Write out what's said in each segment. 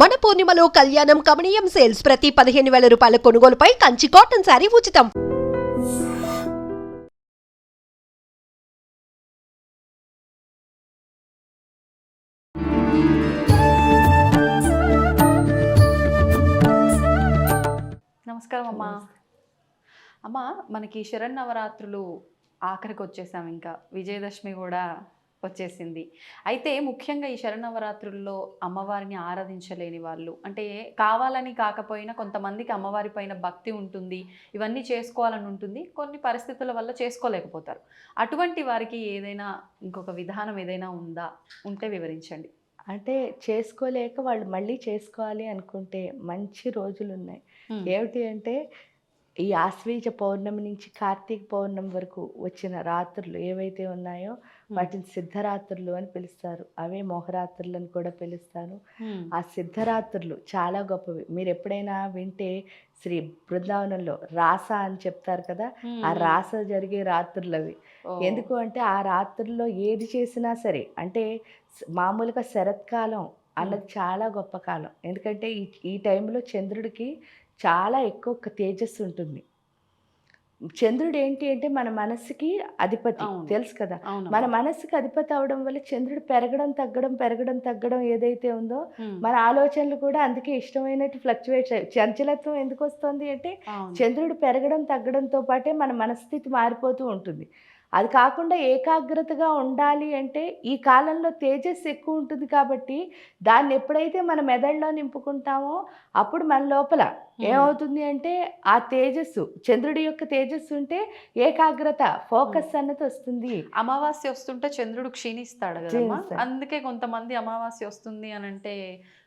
మన పూర్ణిమలో కళ్యాణం కమనీయం సేల్స్ ప్రతి పదిహేను వేల రూపాయల కొనుగోలుపై కంచి కాటన్ శారీ ఉచితం. నమస్కారం అమ్మా. అమ్మా మనకి శరణ్ నవరాత్రులు ఆఖరికి వచ్చేసాం ఇంకా. విజయదశమి కూడా వచ్చేసింది. అయితే ముఖ్యంగా ఈ శరన్నవరాత్రుల్లో అమ్మవారిని ఆరాధించలేని వాళ్ళు అంటే కావాలని కాకపోయినా కొంతమందికి అమ్మవారి పైన భక్తి ఉంటుంది ఇవన్నీ చేసుకోవాలని ఉంటుంది కొన్ని పరిస్థితుల వల్ల చేసుకోలేకపోతారు. అటువంటి వారికి ఏదైనా ఇంకొక విధానం ఏదైనా ఉందా? ఉంటే వివరించండి. అంటే చేసుకోలేక వాళ్ళు మళ్ళీ చేసుకోవాలి అనుకుంటే మంచి రోజులు ఉన్నాయి. ఏమిటి అంటే ఈ ఆశ్వీజ పౌర్ణమి నుంచి కార్తీక పౌర్ణమి వరకు వచ్చిన రాత్రులు ఏవైతే ఉన్నాయో వాటిని సిద్ధరాత్రులు అని పిలుస్తారు. అవే మోహరాత్రులు అని కూడా పిలుస్తారు. ఆ సిద్ధరాత్రులు చాలా గొప్పవి. మీరు ఎప్పుడైనా వింటే శ్రీ బృందావనంలో రాస అని చెప్తారు కదా? ఆ రాస జరిగే రాత్రులు అవి. ఎందుకు అంటే ఆ రాత్రుల్లో ఏది చేసినా సరే అంటే మామూలుగా శరత్కాలం అన్నది చాలా గొప్ప కాలం. ఎందుకంటే ఈ ఈ టైంలో చంద్రుడికి చాలా ఎక్కువ తేజస్సు ఉంటుంది. చంద్రుడు ఏంటి అంటే మన మనసుకి అధిపతి. తెలుసు కదా? మన మనసుకి అధిపతి అవడం వల్ల చంద్రుడు పెరగడం తగ్గడం పెరగడం తగ్గడం ఏదైతే ఉందో మన ఆలోచనలు కూడా అందుకే ఇష్టమైనట్టు ఫ్లక్చువేట్ చంచలత్వం ఎందుకు వస్తుంది అంటే చంద్రుడు పెరగడం తగ్గడంతో పాటే మన మనస్థితి మారిపోతూ ఉంటుంది. అది కాకుండా ఏకాగ్రతగా ఉండాలి అంటే ఈ కాలంలో తేజస్సు ఎక్కువ ఉంటుంది కాబట్టి దాన్ని ఎప్పుడైతే మన మెదడులో నింపుకుంటామో అప్పుడు మన లోపల ఏమవుతుంది అంటే ఆ తేజస్సు చంద్రుడి యొక్క తేజస్సు ఉంటే ఏకాగ్రత ఫోకస్ అన్నది వస్తుంది. అమావాస్య వస్తుంటే చంద్రుడు క్షీణిస్తాడు. అందుకే కొంతమంది అమావాస్య వస్తుంది అని అంటే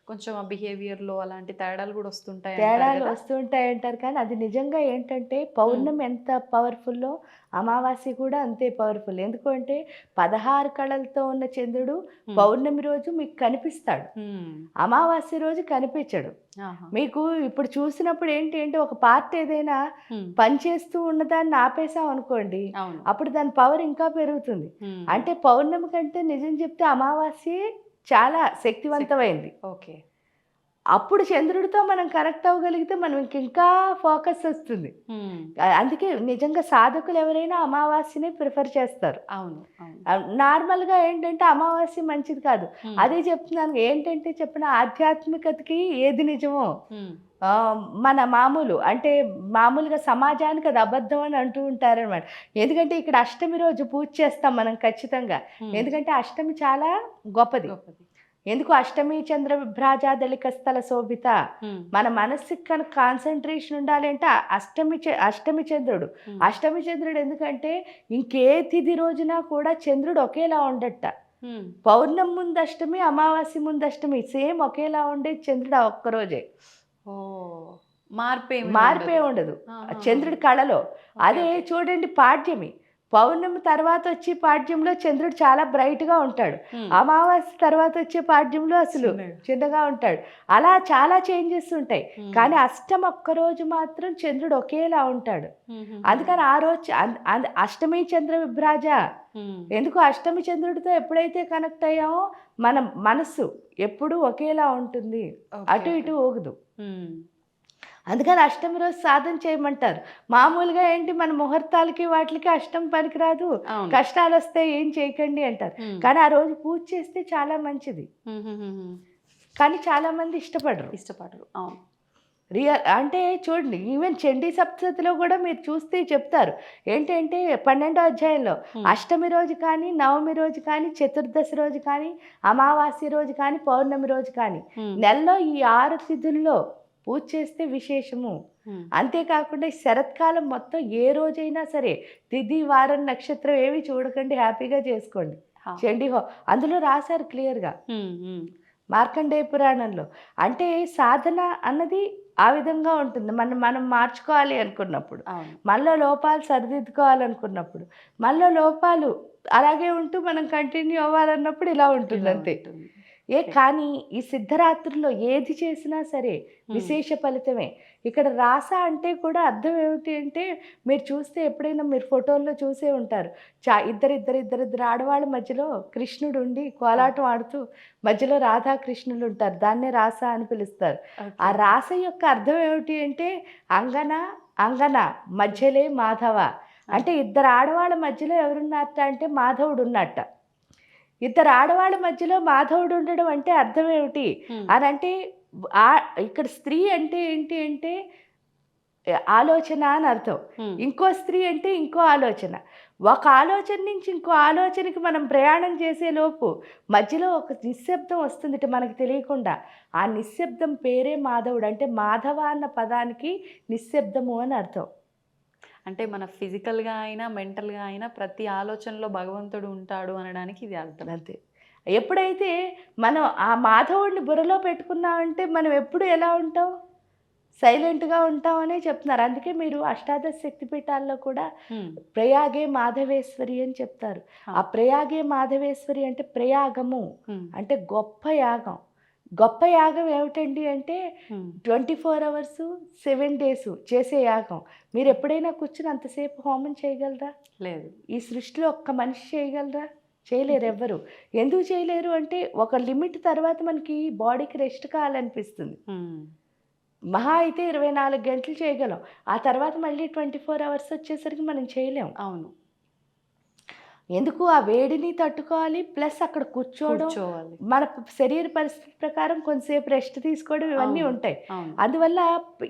కొంచెం ఆ బిహేవియర్లో అలాంటి తేడాలు కూడా వస్తుంటాయి తేడాలు? వస్తుంటాయి అంటారు కానీ అది నిజంగా ఏంటంటే పౌర్ణమి ఎంత పవర్ఫుల్లో అమావాస్య కూడా అంతే పవర్ఫుల్ ఎందుకంటే పదహారు కళలతో ఉన్న చంద్రుడు. పౌర్ణమి రోజు మీకు కనిపిస్తాడు. అమావాస్య రోజు కనిపించడు. మీకు ఇప్పుడు చూసినప్పుడు ఏంటి అంటే ఒక పార్ట్ ఏదైనా. పనిచేస్తూ ఉన్నదాన్ని ఆపేసాం అనుకోండి అప్పుడు దాని పవర్ ఇంకా పెరుగుతుంది. అంటే పౌర్ణమి కంటే నిజం చెప్తే అమావాస్య చాలా శక్తివంతమైంది. ఓకే. అప్పుడు చంద్రుడితో మనం కనెక్ట్ అవ్వగలిగితే మనం ఇంక ఫోకస్ వస్తుంది. అందుకే నిజంగా సాధకులు ఎవరైనా అమావాస్యని ప్రిఫర్ చేస్తారు. అవును నార్మల్గా ఏంటంటే అమావాస్య మంచిది కాదు. అదే చెప్తున్నాను ఏంటంటే చెప్పిన ఆధ్యాత్మికతకి ఏది నిజమో మన మామూలు అంటే మామూలుగా సమాజానికి అది అబద్ధం అని అంటూ ఉంటారనమాట ఎందుకంటే ఇక్కడ అష్టమి రోజు పూజ చేస్తాం మనం ఖచ్చితంగా. ఎందుకంటే అష్టమి చాలా గొప్పది. గొప్పది. ఎందుకు అష్టమి చంద్ర విభ్రాజాదళిక స్థల శోభిత. మన మనసుకి కనుక కాన్సన్ట్రేషన్ ఉండాలి అంటే అష్టమి అష్టమి చంద్రుడు. అష్టమి చంద్రుడు ఎందుకంటే ఇంకే తిథి రోజున కూడా చంద్రుడు ఒకేలా ఉండట. పౌర్ణమి ముందు అష్టమి అమావాస్య ముందు అష్టమి సేమ్ ఒకేలా ఉండే చంద్రుడు ఆ ఒక్కరోజే ఓ మార్పే మార్పే ఉండదు. చంద్రుడి కళలో. అదే చూడండి పాడ్యమి. పౌర్ణమి తర్వాత వచ్చే పాడ్యంలో చంద్రుడు చాలా బ్రైట్గా ఉంటాడు. అమావాస్య తర్వాత వచ్చే పాడ్యంలో అసలు చిన్నగా. ఉంటాడు. అలా చాలా చేంజెస్ ఉంటాయి. కానీ అష్టమి ఒక్క రోజు మాత్రం చంద్రుడు ఒకేలా ఉంటాడు. అందుకని ఆ రోజు అష్టమి చంద్ర విభ్రాజ. ఎందుకు అష్టమి చంద్రుడితో ఎప్పుడైతే కనెక్ట్ అయ్యామో మన మనస్సు ఎప్పుడూ ఒకేలా ఉంటుంది. అటు ఇటు ఊగదు. అందుకని అష్టమి రోజు సాధన చేయమంటారు. మామూలుగా ఏంటి మన ముహూర్తాలకి వాటికి అష్టమి పనికిరాదు. కష్టాలు వస్తే ఏం చేయకండి అంటారు. కానీ ఆ రోజు పూజ చేస్తే చాలా మంచిది. కానీ చాలా మంది ఇష్టపడరు. ఇష్టపడరు. అవును. రియల్ అంటే చూడండి ఈవెన్ చండీ సప్తతిలో కూడా మీరు చూస్తే చెప్తారు. ఏంటంటే పన్నెండో అధ్యాయంలో. అష్టమి రోజు కానీ నవమి రోజు కానీ చతుర్దశి రోజు కానీ అమావాస్య రోజు కానీ పౌర్ణమి రోజు కానీ. నెలలో ఈ ఆరు తిథుల్లో పూజ చేస్తే విశేషము. అంతేకాకుండా శరత్కాలం మొత్తం ఏ రోజైనా సరే తిథి వారం నక్షత్రం ఏవి చూడకండి హ్యాపీగా చేసుకోండి. చండీ హో అందులో రాశారు క్లియర్గా. మార్కండేయ పురాణంలో. అంటే సాధన అన్నది ఆ విధంగా ఉంటుంది. మనం మనం మార్చుకోవాలి అనుకున్నప్పుడు. మనలో లోపాలు సరిదిద్దుకోవాలనుకున్నప్పుడు. మనలో లోపాలు అలాగే ఉంటూ మనం కంటిన్యూ అవ్వాలన్నప్పుడు ఇలా ఉంటుంది. అంతే. ఏ కానీ ఈ సిద్ధరాత్రుల్లో ఏది చేసినా సరే. విశేష ఫలితమే. ఇక్కడ రాస అంటే కూడా అర్థం ఏమిటి అంటే మీరు చూస్తే ఎప్పుడైనా మీరు ఫోటోల్లో చూసే ఉంటారు. చా ఇద్దరు ఇద్దరు ఇద్దరు ఇద్దరు ఆడవాళ్ళ మధ్యలో కృష్ణుడు ఉండి కోలాటం ఆడుతూ మధ్యలో రాధాకృష్ణులు ఉంటారు. దాన్నే రాస అని పిలుస్తారు. ఆ రాస యొక్క అర్థం ఏమిటి అంటే అంగన అంగన మధ్యలే మాధవ. అంటే ఇద్దరు ఆడవాళ్ళ మధ్యలో ఎవరున్నట్ట అంటే మాధవుడు ఉన్నట్ట. ఇద్దరు ఆడవాళ్ళ మధ్యలో మాధవుడు ఉండడం అంటే అర్థం ఏమిటి. అని అంటే ఆ ఇక్కడ స్త్రీ అంటే ఏంటి అంటే ఆలోచన అని అర్థం. ఇంకో స్త్రీ అంటే ఇంకో ఆలోచన. ఒక ఆలోచన నుంచి ఇంకో ఆలోచనకి మనం ప్రయాణం చేసే లోపు మధ్యలో ఒక నిశ్శబ్దం వస్తుంది మనకు తెలియకుండా. ఆ నిశ్శబ్దం పేరే మాధవుడు. అంటే మాధవ అన్న పదానికి నిశ్శబ్దము అని అర్థం. అంటే మన physical గా అయినా mental గా అయినా ప్రతి ఆలోచనలో భగవంతుడు ఉంటాడు అనడానికి ఇది అర్థం అంతే ఎప్పుడైతే మనం ఆ మాధవుడిని బుర్రలో పెట్టుకున్నామంటే మనం ఎప్పుడు ఎలా ఉంటాం సైలెంట్గా ఉంటామనే చెప్తున్నారు అందుకే మీరు అష్టాదశ శక్తిపీఠాల్లో కూడా Hmm. ప్రయాగే మాధవేశ్వరి అని చెప్తారు ఆ. ప్రయాగే మాధవేశ్వరి అంటే ప్రయాగము. అంటే గొప్ప యాగం గొప్ప యాగం ఏమిటండి అంటే. Twenty four hours seven days చేసే యాగం. మీరు ఎప్పుడైనా కూర్చుని అంతసేపు హోమం చేయగలరా? లేదు. ఈ సృష్టిలో ఒక్క మనిషి చేయగలరా? చేయలేరు ఎవ్వరు. ఎందుకు చేయలేరు అంటే ఒక లిమిట్ తర్వాత మనకి బాడీకి రెస్ట్ కావాలనిపిస్తుంది. మహా అయితే ఇరవై నాలుగు గంటలు చేయగలం. ఆ తర్వాత మళ్ళీ ట్వంటీ ఫోర్ అవర్స్ వచ్చేసరికి మనం చేయలేం. అవును. ఎందుకు ఆ వేడిని తట్టుకోవాలి ప్లస్ అక్కడ కూర్చోవడం మన శరీర పరిస్థితి ప్రకారం కొంతసేపు రెస్ట్ తీసుకోవడం ఇవన్నీ. ఉంటాయి అందువల్ల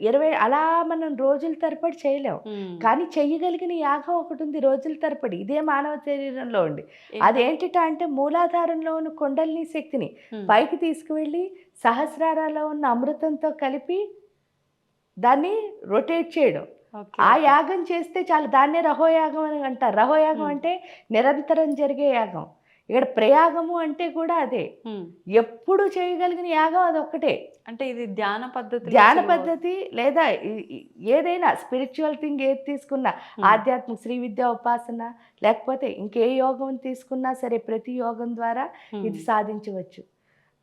ఇరవై అలా మనం రోజుల తరబడి చేయలేం Hmm. కానీ చెయ్యగలిగిన యాగం ఒకటి ఉంది రోజుల తరబడి ఇదే మానవ శరీరంలో ఉంది? అదేంటిట అంటే మూలాధారంలో ఉన్న కొండలిని శక్తిని. పైకి తీసుకువెళ్ళి సహస్రారాలో ఉన్న అమృతంతో కలిపి దాన్ని రొటేట్ చేయడం ఆ. యాగం చేస్తే చాలు దాన్నే రహోయాగం అని అంటారు. రహోయాగం. అంటే నిరంతరం జరిగే యాగం. ఇక్కడ ప్రయాగము అంటే కూడా అదే. ఎప్పుడు చేయగలిగిన యాగం అదొక్కటే. అంటే ఇది ధ్యాన పద్ధతి ధ్యాన పద్ధతి లేదా ఏదైనా స్పిరిచువల్ థింగ్ ఏది తీసుకున్నా ఆధ్యాత్మిక శ్రీ విద్య ఉపాసన లేకపోతే ఇంకే యోగం తీసుకున్నా సరే ప్రతి యోగం ద్వారా ఇది సాధించవచ్చు.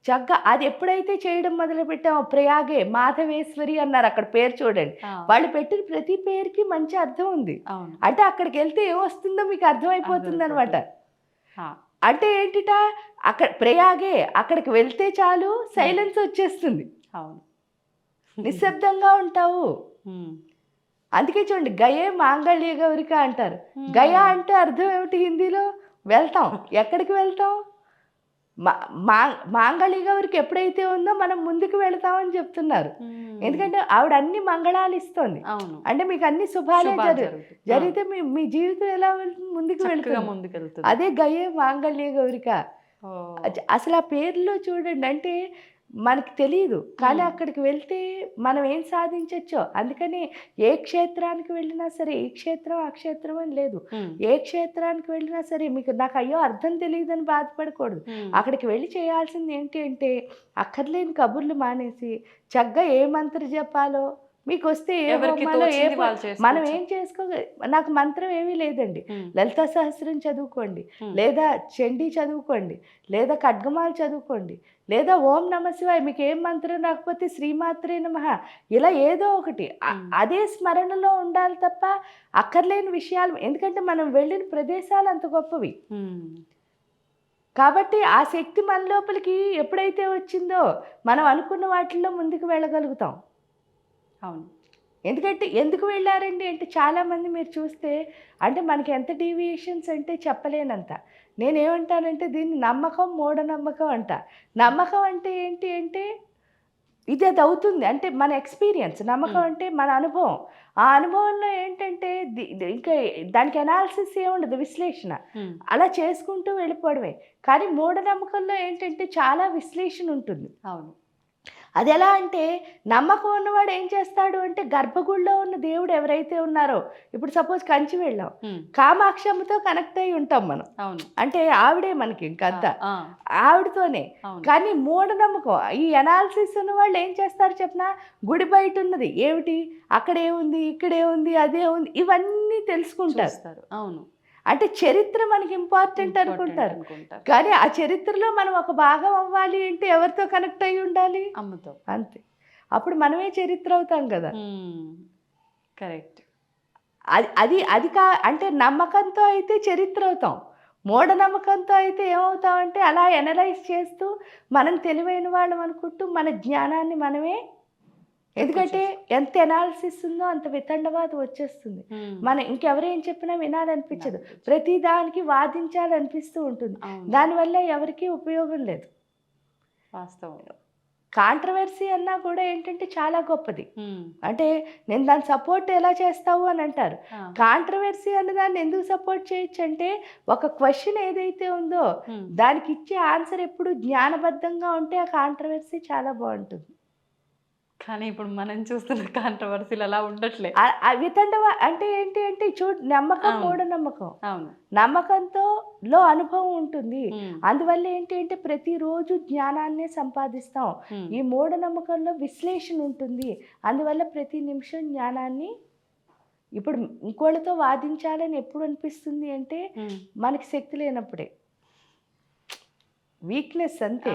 చక్కగా అది ఎప్పుడైతే చేయడం మొదలు పెట్టామో ప్రయాగే మాధవేశ్వరి అన్నారు అక్కడ పేరు చూడండి. వాళ్ళు పెట్టిన ప్రతి పేరుకి మంచి అర్థం ఉంది. అంటే అక్కడికి వెళ్తే ఏమొస్తుందో మీకు అర్థమైపోతుంది అనమాట అంటే ఏంటిట? అక్కడ ప్రయాగే అక్కడికి వెళ్తే చాలు సైలెన్స్ వచ్చేస్తుంది. అవును. నిశ్శబ్దంగా ఉంటావు. అందుకే చూడండి గయే మాంగళ్య గౌరిక అంటారు. గయా అంటే అర్థం ఏమిటి హిందీలో? వెళ్తాం. ఎక్కడికి వెళ్తాం? మా మా- మాంగళ్య గౌరికి ఎప్పుడైతే ఉందో మనం ముందుకు వెళ్తామని చెప్తున్నారు. ఎందుకంటే ఆవిడ అన్ని మంగళాలు ఇస్తుంది. అంటే మీకు అన్ని శుభాలే జరుగు. జరిగితే మీ మీ జీవితం ఎలా? ముందుకు వెళ్తుంది? అదే గయే మాంగళ్య గౌరిక అసలు ఆ పేరులో చూడండి అంటే మనకి తెలియదు కానీ. అక్కడికి వెళ్తే మనం ఏం సాధించవచ్చో అందుకని ఏ క్షేత్రానికి వెళ్ళినా సరే ఈ క్షేత్రం ఆ క్షేత్రం అని లేదు. ఏ క్షేత్రానికి వెళ్ళినా సరే మీకు నాకు అయ్యో అర్థం తెలియదని బాధపడకూడదు. అక్కడికి వెళ్ళి చేయాల్సింది ఏంటి అంటే అక్కర్లేని కబుర్లు మానేసి చక్కగా ఏ మంత్ర జపాలో మీకు వస్తే. మనం ఏం చేసుకో నాకు మంత్రం ఏమీ లేదండి. లలితా సహస్రం చదువుకోండి. లేదా చండీ చదువుకోండి లేదా ఖడ్గమాలు చదువుకోండి లేదా ఓం నమ శివాయ మీకు ఏం మంత్రం రాకపోతే శ్రీమాత్రే నమః ఇలా ఏదో ఒకటి. అదే స్మరణలో ఉండాలి తప్ప అక్కర్లేని విషయాలు ఎందుకంటే మనం వెళ్ళిన ప్రదేశాలు అంత గొప్పవి. కాబట్టి ఆ శక్తి మన లోపలికి ఎప్పుడైతే వచ్చిందో మనం అనుకున్న వాటిల్లో ముందుకు వెళ్ళగలుగుతాం అవును. ఎందుకంటే ఎందుకు వెళ్ళారండి అంటే చాలామంది మీరు చూస్తే అంటే మనకి ఎంత డీవియేషన్స్ అంటే చెప్పలేనంత. నేనేమంటానంటే దీన్ని నమ్మకం మూఢనమ్మకం అంట. నమ్మకం అంటే ఏంటి అంటే ఇది అది అవుతుంది. అంటే మన ఎక్స్పీరియన్స్ నమ్మకం. అంటే మన అనుభవం. ఆ అనుభవంలో ఏంటంటే ఇంకా దానికి అనాలిసిస్ ఏముండదు విశ్లేషణ. అలా చేసుకుంటూ వెళ్ళిపోవడమే. కానీ మూఢనమ్మకంలో ఏంటంటే చాలా విశ్లేషణ ఉంటుంది. అవును. అది ఎలా అంటే నమ్మకం ఉన్నవాడు ఏం చేస్తాడు అంటే గర్భగుడిలో ఉన్న దేవుడు ఎవరైతే ఉన్నారో ఇప్పుడు సపోజ్ కంచి వెళ్ళాం. కామాక్షమ్మతో కనెక్ట్ అయి ఉంటాం మనం. అంటే ఆవిడే మనకి ఇంకంతా ఆవిడతోనే. కానీ మూఢనమ్మకం ఈ అనాలిసిస్ ఉన్న వాళ్ళు ఏం చేస్తారు చెప్పిన? గుడి బయట ఉన్నది. ఏమిటి? అక్కడే ఉంది ఇక్కడే ఉంది అదే ఉంది ఇవన్నీ తెలుసుకుంటారు. అవును. అంటే చరిత్ర మనకి ఇంపార్టెంట్ అనుకుంటారు. కానీ ఆ చరిత్రలో మనం ఒక భాగం అవ్వాలి అంటే ఎవరితో కనెక్ట్ అయి ఉండాలి? అమ్మతో. అంతే. అప్పుడు మనమే చరిత్ర అవుతాం కదా. కరెక్ట్. అది అది అది కా అంటే నమ్మకంతో అయితే చరిత్ర అవుతాం. మూఢనమ్మకంతో అయితే ఏమవుతాం అంటే అలా ఎనలైజ్ చేస్తూ మనం తెలివైన వాళ్ళం అనుకుంటూ మన జ్ఞానాన్ని మనమే ఎందుకంటే ఎంత ఎనాలిసిస్ ఉందో అంత వితండవాదం వచ్చేస్తుంది. మనం ఇంకెవరేం చెప్పినా వినాలనిపించదు. ప్రతి దానికి వాదించాలనిపిస్తూ ఉంటుంది. దానివల్ల ఎవరికీ ఉపయోగం లేదు. వాస్తవం. కాంట్రవర్సీ అన్నా కూడా ఏంటంటే చాలా గొప్పది. అంటే నేను దాని సపోర్ట్ ఎలా చేస్తావు అని అంటారు. కాంట్రవర్సీ అన్నదాన్ని ఎందుకు సపోర్ట్ చేయొచ్చు అంటే ఒక క్వశ్చన్ ఏదైతే ఉందో. దానికి ఇచ్చే ఆన్సర్ ఎప్పుడు జ్ఞానబద్ధంగా ఉంటే ఆ కాంట్రవర్సీ చాలా బాగుంటుంది. కానీ ఇప్పుడు మనం చూస్తున్న కాంట్రవర్సీలు అలా ఉండట్లే వితండవ అంటే ఏంటి అంటే చూడు నమ్మకం. మూఢ నమ్మకం అవును నమ్మకంతో లో అనుభవం ఉంటుంది. అందువల్ల ఏంటి అంటే ప్రతిరోజు జ్ఞానాన్నే సంపాదిస్తాం. ఈ మూఢనమ్మకంలో విశ్లేషణ ఉంటుంది అందువల్ల ప్రతి నిమిషం జ్ఞానాన్ని ఇప్పుడు ఇంకోళ్ళతో వాదించాలని ఎప్పుడు అనిపిస్తుంది అంటే. మనకి శక్తి లేనప్పుడే వీక్నెస్ అంతే.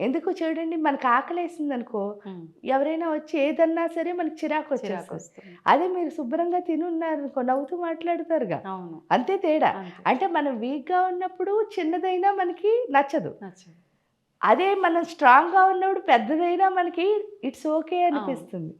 ఎందుకు చూడండి మనకు ఆకలేసింది అనుకో. ఎవరైనా వచ్చి ఏదన్నా సరే మనకి చిరాకు చిరాకు వచ్చేస్తుంది. అదే మీరు శుభ్రంగా తినున్నారు అనుకో నవ్వుతూ మాట్లాడతారుగా. అంతే తేడా. అంటే మనం వీక్గా ఉన్నప్పుడు చిన్నదైనా మనకి నచ్చదు. అదే మనం స్ట్రాంగ్గా ఉన్నప్పుడు పెద్దదైనా మనకి ఇట్స్ ఓకే అనిపిస్తుంది.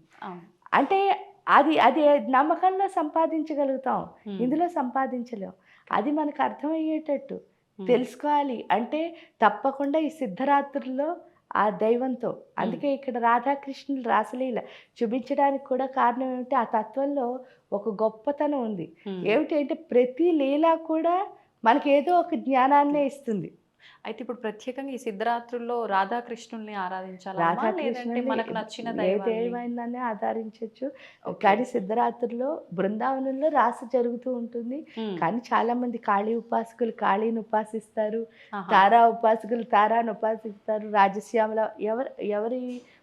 అంటే అది అది నమ్మకంలో సంపాదించగలుగుతాం. ఇందులో సంపాదించలేం. అది మనకు అర్థమయ్యేటట్టు. తెలుసుకోవాలి. అంటే తప్పకుండా ఈ సిద్ధరాత్రుల్లో ఆ దైవంతో అందుకే ఇక్కడ రాధాకృష్ణులు రాసలీల చూపించడానికి కూడా కారణం ఏమిటి? ఆ తత్వంలో ఒక గొప్పతనం ఉంది. ఏమిటి అంటే ప్రతి లీల కూడా మనకి ఏదో ఒక జ్ఞానాన్నే ఇస్తుంది. అయితే ఇప్పుడు ప్రత్యేకంగా ఈ సిద్ధరాత్రుల్లో రాధాకృష్ణుల్ని ఆరాధించాలా రాధాకృష్ణుని మనకు నచ్చిన దైవాన్ని ఆధారించవచ్చు. కానీ సిద్ధరాత్రుల్లో బృందావనంలో రాస జరుగుతూ ఉంటుంది. కానీ చాలా మంది కాళీ ఉపాసకులు కాళీని ఉపాసిస్తారు. తారా ఉపాసకులు తారాను ఉపాసిస్తారు రాజశ్యామల ఎవరు ఎవరి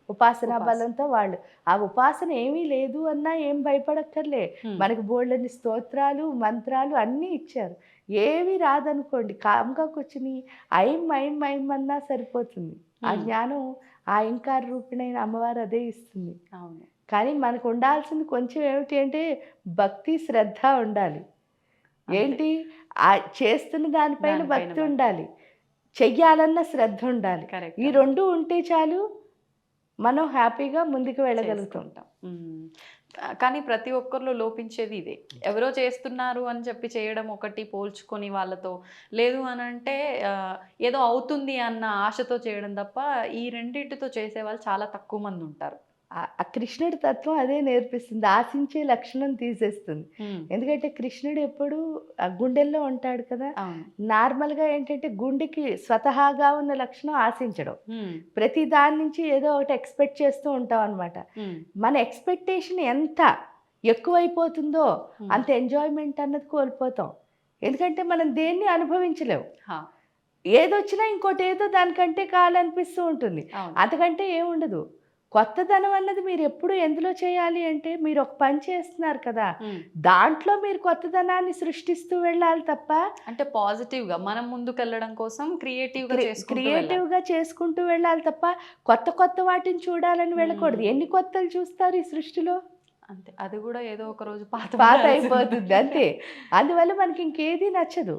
ఉపాసనా. బలంతో వాళ్ళు ఆ ఉపాసన ఏమీ లేదు అన్నా ఏం భయపడక్కర్లే. మనకి బోల్డని స్తోత్రాలు మంత్రాలు అన్నీ ఇచ్చారు ఏవి రాదనుకోండి. కామ్గా కూర్చుని ఐం ఐం ఐం అన్నా సరిపోతుంది. ఆ. జ్ఞానం ఆ ఇంకార రూపిణైన అమ్మవారు అదే ఇస్తుంది. అవును. కానీ మనకు ఉండాల్సింది కొంచెం ఏమిటి అంటే భక్తి శ్రద్ధ ఉండాలి. ఏంటి? ఆ చేస్తున్న దానిపైన భక్తి. ఉండాలి. చెయ్యాలన్న శ్రద్ధ ఉండాలి. ఈ రెండు ఉంటే చాలు మనం హ్యాపీగా ముందుకు వెళ్ళగలుగుతాం. చేసుకుంటాం. ఉమ్. కానీ ప్రతి ఒక్కరిలో లోపించేది ఇదే. ఎవరో చేస్తున్నారు అని చెప్పి చేయడం ఒకటి పోల్చుకొని వాళ్ళతో. లేదు అని అంటే ఏదో అవుతుంది అన్న ఆశతో చేయడం తప్ప ఈ రెండింటితో చేసే వాళ్ళు చాలా తక్కువ మంది ఉంటారు. ఆ- కృష్ణుడి తత్వం అదే నేర్పిస్తుంది ఆశించే లక్షణం తీసేస్తుంది. ఎందుకంటే కృష్ణుడు ఎప్పుడు ఆ గుండెల్లో ఉంటాడు కదా నార్మల్గా ఏంటంటే గుండెకి స్వతహాగా ఉన్న లక్షణం ఆశించడం. ప్రతి దాని నుంచి ఏదో ఒకటి ఎక్స్పెక్ట్ చేస్తూ ఉంటాం అనమాట. మన ఎక్స్పెక్టేషన్ ఎంత ఎక్కువైపోతుందో. అంత ఎంజాయ్మెంట్ అన్నది కోల్పోతాం ఎందుకంటే మనం దేన్ని అనుభవించలేము హా. ఏదొచ్చినా ఇంకోటి ఏదో దానికంటే కావాలనిపిస్తూ ఉంటుంది అంతకంటే ఏముండదు కొత్తదనం అన్నది మీరు ఎప్పుడు ఎందులో చేయాలి అంటే మీరు ఒక పని చేస్తున్నారు కదా. దాంట్లో మీరు కొత్తదనాన్ని సృష్టిస్తూ వెళ్ళాలి తప్ప అంటే పాజిటివ్గా మనం ముందుకు వెళ్ళడం కోసం క్రియేటివ్గా క్రియేటివ్ వెళ్ళాలి. గా చేసుకుంటూ వెళ్ళాలి తప్ప కొత్త కొత్త వాటిని చూడాలని వెళ్ళకూడదు. ఎన్ని కొత్తలు చూస్తారు ఈ సృష్టిలో అంతే అది కూడా ఏదో ఒక రోజు పాత పాత. అయిపోతుంది అంతే అందువల్ల మనకి ఇంకేది నచ్చదు.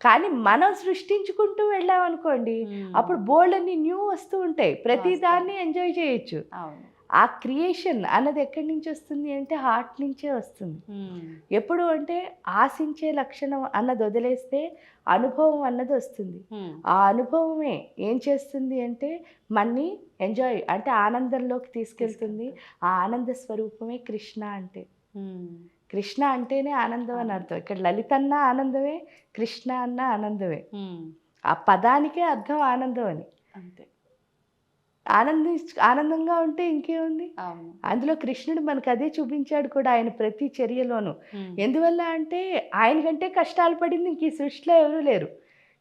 కానీ మనం సృష్టించుకుంటూ వెళ్ళాం అనుకోండి ఉమ్. అప్పుడు బోల్డ్ అన్ని న్యూ వస్తూ ఉంటాయి ప్రతి. దాన్ని ఎంజాయ్ చేయొచ్చు అవును ఆ క్రియేషన్ అన్నది ఎక్కడి నుంచి వస్తుంది అంటే హార్ట్ నుంచే వస్తుంది. ఎప్పుడు అంటే ఆశించే లక్షణం అన్నది వదిలేస్తే అనుభవం అన్నది వస్తుంది. ఆ అనుభవమే ఏం చేస్తుంది అంటే మన్ని ఎంజాయ్ అంటే ఆనందంలోకి తీసుకెళ్తుంది. ఆ ఆనంద స్వరూపమే కృష్ణ అంటే. కృష్ణ అంటేనే ఆనందం అని అర్థం. ఇక్కడ లలిత అన్న ఆనందమే కృష్ణ అన్న ఆనందమే. ఆ పదానికే అర్థం ఆనందం అని. అంతే. ఆనంది ఆనందంగా ఉంటే ఇంకేముంది? అందులో కృష్ణుడు మనకు అదే చూపించాడు కూడా ఆయన ప్రతి చర్యలోనూ. ఎందువల్ల అంటే ఆయన కంటే కష్టాలు పడింది ఇంక ఈ సృష్టిలో ఎవరూ లేరు.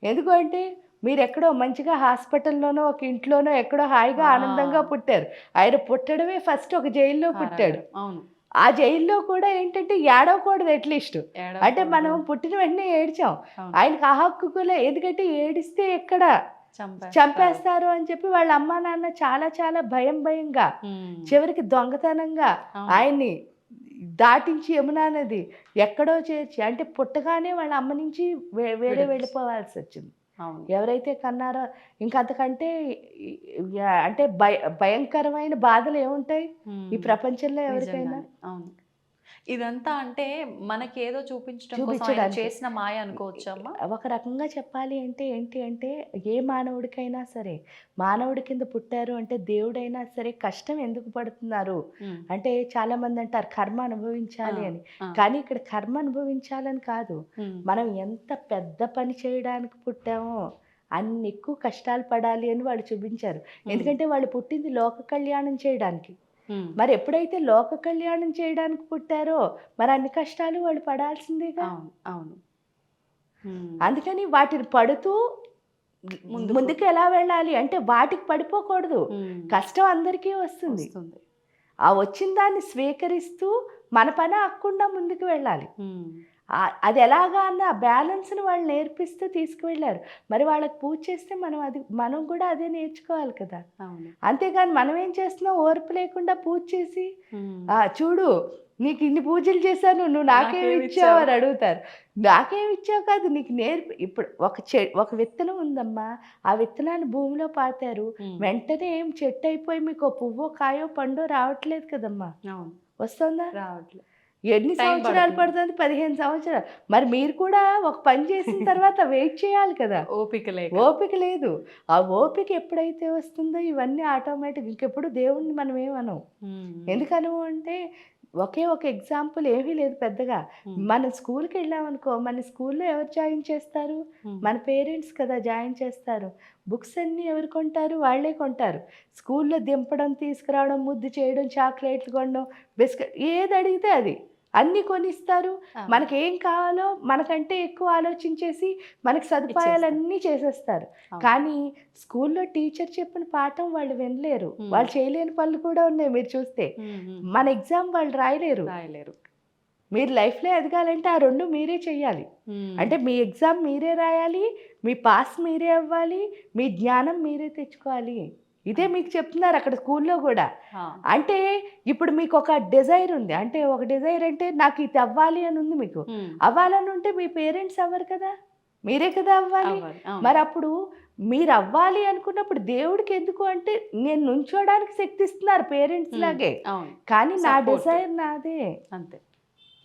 ఎందుకు అంటే మీరు ఎక్కడో మంచిగా హాస్పిటల్లోనో ఒక ఇంట్లోనో ఎక్కడో హాయిగా. ఆనందంగా పుట్టారు. ఆయన పుట్టడమే ఫస్ట్ ఒక జైల్లో పుట్టాడు. అవును. ఆ జైల్లో కూడా ఏంటంటే ఏడవకూడదు అట్లీస్ట్. అంటే మనం పుట్టిన వెంటనే ఏడ్చాం. ఆయనకు ఆ హక్కు కూడా ఎందుకంటే ఏడిస్తే ఎక్కడ? చంపేస్తారు. అని చెప్పి వాళ్ళ అమ్మా నాన్న చాలా చాలా భయం భయంగా. చివరికి దొంగతనంగా. ఆయన్ని దాటించి యమునా నది ఎక్కడో చేర్చి అంటే పుట్టగానే వాళ్ళ అమ్మ నుంచి వేరే. వెళ్ళిపోవాల్సి వచ్చింది ఎవరైతే కన్నారో ఇంకా అంతకంటే ఈ- ఈ- అంటే భయ భయంకరమైన బాధలు ఏముంటాయి ఈ. ప్రపంచంలో ఎవరికైనా. అవును ఇదంతా అంటే మనకి ఏదో చూపించడం కోసం. చేసిన మాయ అనుకోవచ్చమ్మా ఒక రకంగా చెప్పాలి అంటే ఏంటి అంటే ఏ మానవుడికైనా సరే మానవుడి కింద పుట్టారు అంటే దేవుడైనా సరే కష్టం ఎందుకు పడుతున్నారు. అంటే చాలా మంది అంటారు కర్మ అనుభవించాలి అని. కానీ ఇక్కడ కర్మ అనుభవించాలని కాదు. మనం ఎంత పెద్ద పని చేయడానికి పుట్టామో అన్ని ఎక్కువ కష్టాలు పడాలి అని వాళ్ళు చూపించారు ఎందుకంటే వాళ్ళు పుట్టింది లోక కళ్యాణం చేయడానికి. మరి ఎప్పుడైతే లోక కళ్యాణం చేయడానికి పుట్టారో మరి అన్ని కష్టాలు వాళ్ళు పడాల్సిందేగా? అవును అవును. అందుకని వాటిని పడుతూ ముందుకు. ఎలా వెళ్ళాలి? అంటే వాటికి పడిపోకూడదు. కష్టం అందరికీ వస్తుంది. ఆ వచ్చిన దాన్ని స్వీకరిస్తూ మన పని అక్కకుండా ముందుకు వెళ్ళాలి. అది ఎలాగా అన్న బ్యాలెన్స్ని వాళ్ళు నేర్పిస్తూ తీసుకువెళ్ళారు. మరి వాళ్ళకి పూజ చేస్తే మనం అది మనం కూడా అదే నేర్చుకోవాలి కదా. అంతేగాని మనం ఏం చేస్తున్నాం? ఓర్పు లేకుండా పూజ చేసి చూడు నీకు ఇన్ని పూజలు చేశాను నువ్వు నాకేమి ఇచ్చావు అని? అడుగుతారు. నాకేమి ఇచ్చావు కాదు నీకు నేర్పి ఇప్పుడు ఒక చె ఒక విత్తనం ఉందమ్మా. ఆ విత్తనాన్ని భూమిలో పాతారు. వెంటనే ఏం చెట్టు అయిపోయి మీకు పువ్వో కాయో పండో రావట్లేదు కదమ్మా. వస్తుందా? రావట్లేదు ఎన్ని సంవత్సరాలు పడుతుంది. పదిహేను సంవత్సరాలు. మరి మీరు కూడా ఒక పని చేసిన తర్వాత వెయిట్ చేయాలి కదా. ఓపిక లేక. ఓపిక లేదు. ఆ ఓపిక ఎప్పుడైతే వస్తుందో ఇవన్నీ ఆటోమేటిక్ ఇంకెప్పుడు దేవుణ్ణి మనం ఏమనం. ఎందుకను అంటే ఒకే ఒక ఎగ్జాంపుల్ ఏమీ లేదు పెద్దగా. మన స్కూల్కి వెళ్ళామనుకో మన స్కూల్లో ఎవరు జాయిన్ చేస్తారు. మన పేరెంట్స్ కదా జాయిన్ చేస్తారు. బుక్స్ అన్నీ ఎవరు కొంటారు? వాళ్ళే కొంటారు. స్కూల్లో దింపడం తీసుకురావడం ముద్దు చేయడం చాక్లెట్లు కొనడం బిస్కెట్ ఏది అడిగితే అది. అన్నీ కొనిస్తారు. మనకి ఏం కావాలో మనకంటే ఎక్కువ ఆలోచించేసి మనకి సదుపాయాలన్నీ చేసేస్తారు. కానీ స్కూల్లో టీచర్ చెప్పిన పాఠం వాళ్ళు వినలేరు. వాళ్ళు చేయలేని పనులు కూడా ఉన్నాయి మీరు చూస్తే. మన ఎగ్జామ్ వాళ్ళు రాయలేరు రాయలేరు మీరు లైఫ్లో ఎదగాలంటే ఆ రెండు మీరే చెయ్యాలి ఉమ్. అంటే మీ ఎగ్జామ్ మీరే రాయాలి మీ పాస్ మీరే అవ్వాలి మీ జ్ఞానం మీరే తెచ్చుకోవాలి ఇదే మీకు చెప్తున్నారు అక్కడ స్కూల్లో కూడా. అంటే ఇప్పుడు మీకు ఒక డిజైర్ ఉంది. అంటే ఒక డిజైర్ అంటే నాకు ఇది అవ్వాలి అని ఉంది మీకు. అవ్వాలని ఉంటే మీ పేరెంట్స్ అవ్వరు కదా? మీరే కదా అవ్వాలి. మరి అప్పుడు మీరు అవ్వాలి అనుకున్నప్పుడు దేవుడికి ఎందుకు అంటే నేను నుంచోడానికి శక్తి ఇస్తున్నారు పేరెంట్స్. లాగే. కానీ నా. డిజైర్ నాదే. అంతే.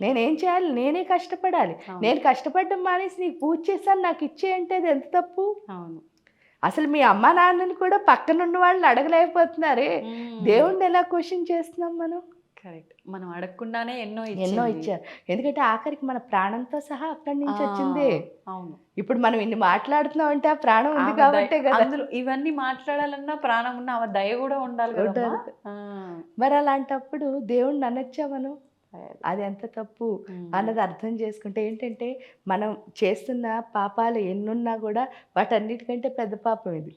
నేనేం చేయాలి? నేనే కష్టపడాలి. నేను కష్టపడడం మానేసి నీకు పూజ చేశాను నాకు ఇచ్చే అంటే అది ఎంత తప్పు? అవును. అసలు మీ అమ్మ నాన్నని కూడా పక్కన ఉన్న వాళ్ళని అడగలేకపోతున్నారే. దేవుణ్ణి ఎలా క్వశ్చన్ చేస్తున్నాం మనం? కరెక్ట్. మనం అడగకుండానే ఎన్నో ఎన్నో. ఇచ్చారు. ఎందుకంటే ఆఖరికి మన ప్రాణంతో సహా అక్కడి నుంచి వచ్చిందే. అవును. ఇప్పుడు మనం ఇన్ని మాట్లాడుతున్నాం అంటే ఆ ప్రాణం ఉంది కాబట్టే అందులో ఇవన్నీ మాట్లాడాలన్నా ప్రాణం ఉన్న దయ కూడా ఉండాలి. మరి అలాంటప్పుడు దేవుణ్ణి అనొచ్చా మనం? అది ఎంత తప్పు అన్నది అర్థం చేసుకుంటే ఏంటంటే మనం చేస్తున్న పాపాలు ఎన్నున్నా కూడా వాటన్నిటికంటే పెద్ద పాపం ఇది.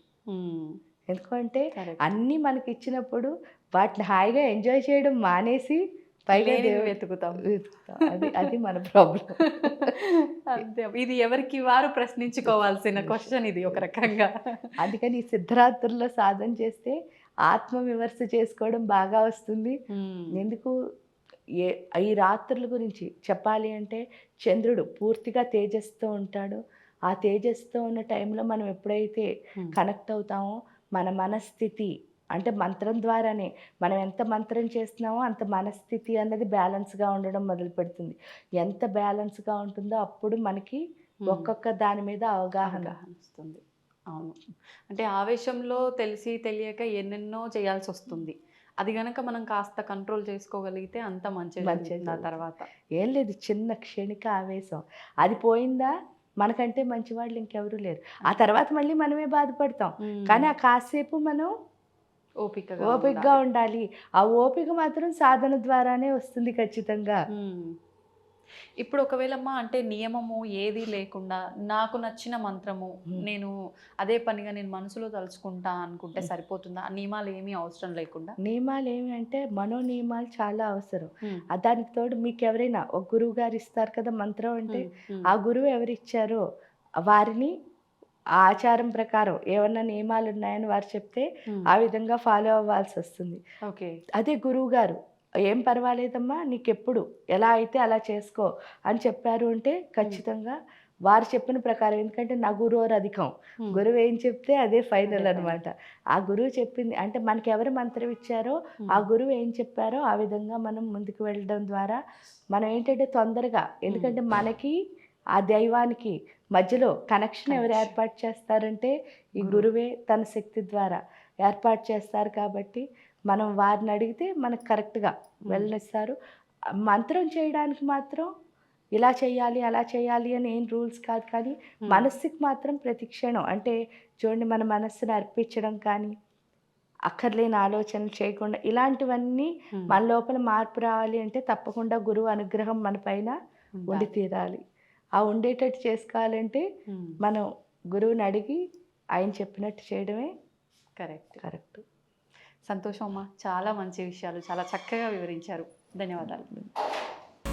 ఎందుకంటే అన్నీ మనకి ఇచ్చినప్పుడు వాటిని హాయిగా ఎంజాయ్ చేయడం మానేసి పైగా వెతుకుతాం. అది అది మన ప్రాబ్లం అంతే. ఇది ఎవరికి వారు ప్రశ్నించుకోవాల్సిన క్వశ్చన్ ఇది ఒక రకంగా. అందుకని ఈ సిద్ధరాత్రుల్లో సాధన చేస్తే ఆత్మ విమర్శ చేసుకోవడం బాగా వస్తుంది. ఎందుకు ఏ ఈ రాత్రుల గురించి చెప్పాలి అంటే చంద్రుడు పూర్తిగా తేజస్తో ఉంటాడు. ఆ తేజస్తో ఉన్న టైంలో మనం ఎప్పుడైతే. కనెక్ట్ అవుతామో మన మనస్థితి అంటే మంత్రం ద్వారానే మనం ఎంత మంత్రం చేస్తున్నామో అంత మనస్థితి అన్నది బ్యాలెన్స్గా ఉండడం మొదలు పెడుతుంది. ఎంత బ్యాలెన్స్గా ఉంటుందో అప్పుడు మనకి ఒక్కొక్క దాని మీద అవగాహన వస్తుంది. అవును. అంటే ఆవేశంలో తెలిసి తెలియక ఎన్నెన్నో చేయాల్సి వస్తుంది. అది గనక మనం కాస్త కంట్రోల్ చేసుకోగలిగితే అంత మంచిది ఆ. తర్వాత. ఏం లేదు చిన్న క్షణిక ఆవేశం. అది పోయిందా? మనకంటే మంచివాళ్ళు ఇంకెవరూ లేరు. ఆ తర్వాత మళ్ళీ మనమే బాధపడతాం. కానీ ఆ కాసేపు మనం ఓపికగా ఓపికగా ఉండాలి. ఆ ఓపిక మాత్రం సాధన ద్వారానే వస్తుంది ఖచ్చితంగా. ఇప్పుడు ఒకవేళ అమ్మా అంటే నియమము ఏది లేకుండా నాకు నచ్చిన మంత్రము నేను అదే పనిగా నేను మనసులో తలుచుకుంటా అనుకుంటే సరిపోతుందా? నియమాలు ఏమీ అవసరం లేకుండా? నియమాలు ఏమి అంటే మనో నియమాలు చాలా అవసరం. దానికి తోడు మీకు ఎవరైనా ఒక గురువు గారు ఇస్తారు కదా మంత్రం అంటే ఆ గురువు ఎవరు ఇచ్చారో వారిని ఆచారం ప్రకారం ఏమన్నా నియమాలు ఉన్నాయని వారు చెప్తే ఆ విధంగా ఫాలో అవ్వాల్సి వస్తుంది అదే గురువు గారు ఏం పర్వాలేదమ్మా నీకెప్పుడు ఎలా అయితే అలా చేసుకో అని చెప్పారు అంటే ఖచ్చితంగా వారు చెప్పిన ప్రకారం ఎందుకంటే నా గురువు అధికం. గురువు ఏం చెప్తే అదే ఫైనల్ అనమాట ఆ గురువు చెప్పింది అంటే మనకి ఎవరు మంత్రం ఇచ్చారో ఆ గురువు ఏం చెప్పారో ఆ విధంగా మనం ముందుకు వెళ్ళడం ద్వారా మనం ఏంటంటే తొందరగా ఎందుకంటే మనకి ఆ దైవానికి మధ్యలో కనెక్షన్ ఎవరు Connection. ఏర్పాటు చేస్తారంటే ఈ. గురువే తన శక్తి ద్వారా ఏర్పాటు చేస్తారు కాబట్టి మనం వారిని అడిగితే మనకు కరెక్ట్గా వెళ్ళనిస్తారు. మంత్రం చేయడానికి మాత్రం ఇలా చేయాలి అలా చేయాలి అని ఏం రూల్స్ కాదు కానీ మనస్సుకి మాత్రం ప్రతి క్షణం అంటే చూడండి మన మనస్సును అర్పించడం కానీ అక్కర్లేని ఆలోచనలు చేయకుండా ఇలాంటివన్నీ మన లోపల మార్పు రావాలి అంటే తప్పకుండా గురువు అనుగ్రహం మన పైన ఉండి తీరాలి. ఆ ఉండేటట్టు చేసుకోవాలంటే మనం గురువుని అడిగి ఆయన చెప్పినట్టు చేయడమే కరెక్ట్. కరెక్ట్. సంతోషం అమ్మా చాలా మంచి విషయాలు చాలా చక్కగా వివరించారు ధన్యవాదాలు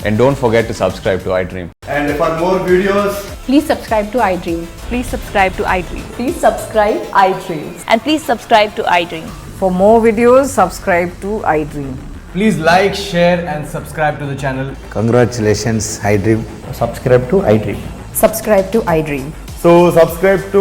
And don't forget to subscribe to iDream. And for more videos, Please subscribe to iDream. Please subscribe to iDream. Please subscribe iDream. And please subscribe to iDream. For more videos, subscribe to iDream. Please like, share, and subscribe to the channel. Congratulations, iDream. Subscribe to iDream. Subscribe to iDream. so subscribe to